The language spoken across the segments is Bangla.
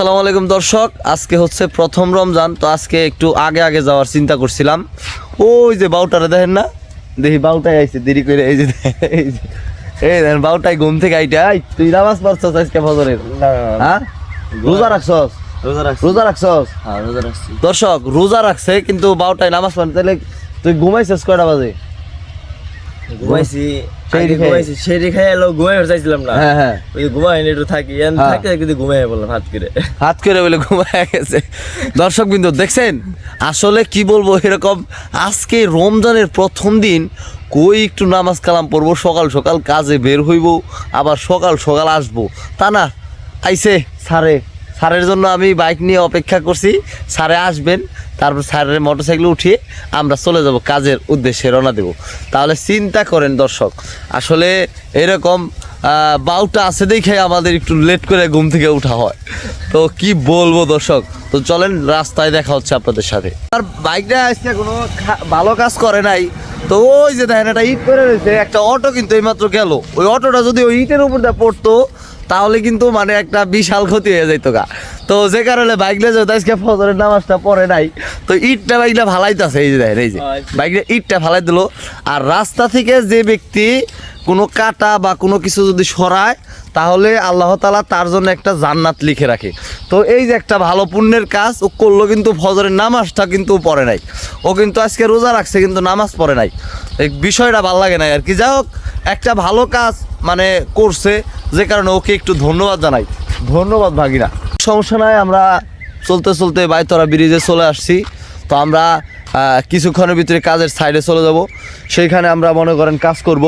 আসসালামু আলাইকুম দর্শক আজকে হচ্ছে প্রথম রমজান তো আজকে একটু আগে আগে যাওয়ার চিন্তা করছিলাম। ওই যে বাউটারে দেখেন না? দেখি বাউটাই আইছে দেরি করে এই যে এই যে। এই দেখেন বাউটাই ঘুম থেকে আইটা আই, তুই নামাজ পড়ছস আজকে ফজরের? হ্যাঁ? রোজা রাখছস? রোজা রাখছি। রোজা রাখছস? হ্যাঁ রোজা রাখছি। দর্শক রোজা রাখছে কিন্তু বাউটাই নামাজ পড়ে তাহলে তুই ঘুমাইছিস কয়টা বাজে? ঘুমাইছি সেই আগে রেখে- ঘুমাইছি সেই রেখে এলো ঘুমাই চাইছিলাম না। হ্যাঁ হ্যাঁ। ওই ঘুমাইনি একটু থাকি হ্যাঁ। থাকতে থাকতে ঘুমাই বললাম হাত করে হাত করে বলে ঘুমায় গেছে। দর্শক বিন্দু দেখছেন? আসলে কি বলব এরকম আজকে রমজানের প্রথম দিন কই একটু নামাজ কালাম পড়ব সকাল সকাল কাজে বের হইব আবার সকাল সকাল আসব? তা না আইসে স্যারে। স্যারের জন্য আমি বাইক নিয়ে অপেক্ষা করছি স্যারে আসবেন। তারপর স্যারের মোটরসাইকেল উঠিয়ে আমরা চলে যাব কাজের উদ্দেশ্যে রওনা দেব। তাহলে চিন্তা করেন দর্শক, আসলে এরকম বাউটা আছে দেখে আমাদের একটু লেট করে ঘুম থেকে উঠা হয়। তো কি বলব দর্শক, তো চলেন রাস্তায় দেখা হচ্ছে আপনাদের সাথে। আর বাইকটা আজকে কোনো ভালো কাজ করে নাই। তো ওই যে দেখেন, একটা ইট করে রয়েছে, একটা অটো কিন্তু এইমাত্র গেল। ওই অটোটা যদি ওই ইটের উপর পড়তো, তাহলে কিন্তু মানে একটা বিশাল ক্ষতি হয়ে যাইতো গা। তো যে কারণে বাইকটা যেহেতু আজকে ফজরের নামাজটা পড়ে নাই। তো ইটটা বাইকটা ফালাইতেছে এই যে দেখেন এই যে। বাইকটা ইটটা ফালাই দিল। আর রাস্তা থেকে যে ব্যক্তি কোনো কাটা বা কোনো কিছু যদি সরায় তাহলে আল্লাহ তালা তার জন্য একটা জান্নাত লিখে রাখে। তো এই যে একটা ভালো পুণ্যের কাজ ও করল কিন্তু ফজরের নামাজটা কিন্তু পড়ে নাই। ও কিন্তু আজকে রোজা রাখছে কিন্তু নামাজ পড়ে নাই। এই বিষয়টা ভালো লাগে না আর কি। যাই হোক একটা ভালো কাজ মানে করছে যে কারণে ওকে একটু ধন্যবাদ জানাই। ধন্যবাদ ভাগিনা। সমস্যা নাই আমরা চলতে চলতে বাইতরা ব্রিজে চলে আসছি। তো আমরা কিছুক্ষণের ভিতরে কাজের সাইডে চলে যাব। সেইখানে আমরা মনে করেন কাজ করব।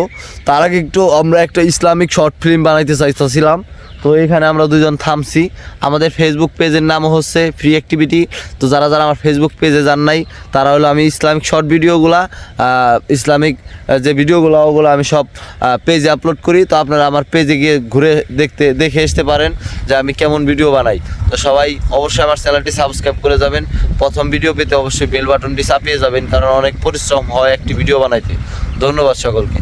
তার আগে একটু আমরা একটা ইসলামিক শর্ট ফিল্ম বানাইতে চাইতেছিলাম। তো এখানে আমরা দুজন থামছি। আমাদের ফেসবুক পেজের নাম হচ্ছে ফ্রি অ্যাক্টিভিটি তো যারা যারা আমার ফেসবুক পেজে যান নাই, তারা হলো আমি ইসলামিক শর্ট ভিডিওগুলা ইসলামিক যে ভিডিওগুলো ওগুলো আমি সব পেজে আপলোড করি। তো আপনারা আমার পেজে গিয়ে ঘুরে দেখতে, দেখে আসতে পারেন যে আমি কেমন ভিডিও বানাই। তো সবাই অবশ্যই আমার চ্যানেলটি সাবস্ক্রাইব করে যাবেন। প্রথম ভিডিও পেতে অবশ্যই বেল বাটনটি চাপিয়ে যাবেন কারণ অনেক পরিশ্রম হয় একটি ভিডিও বানাইতে। ধন্যবাদ সকলকে।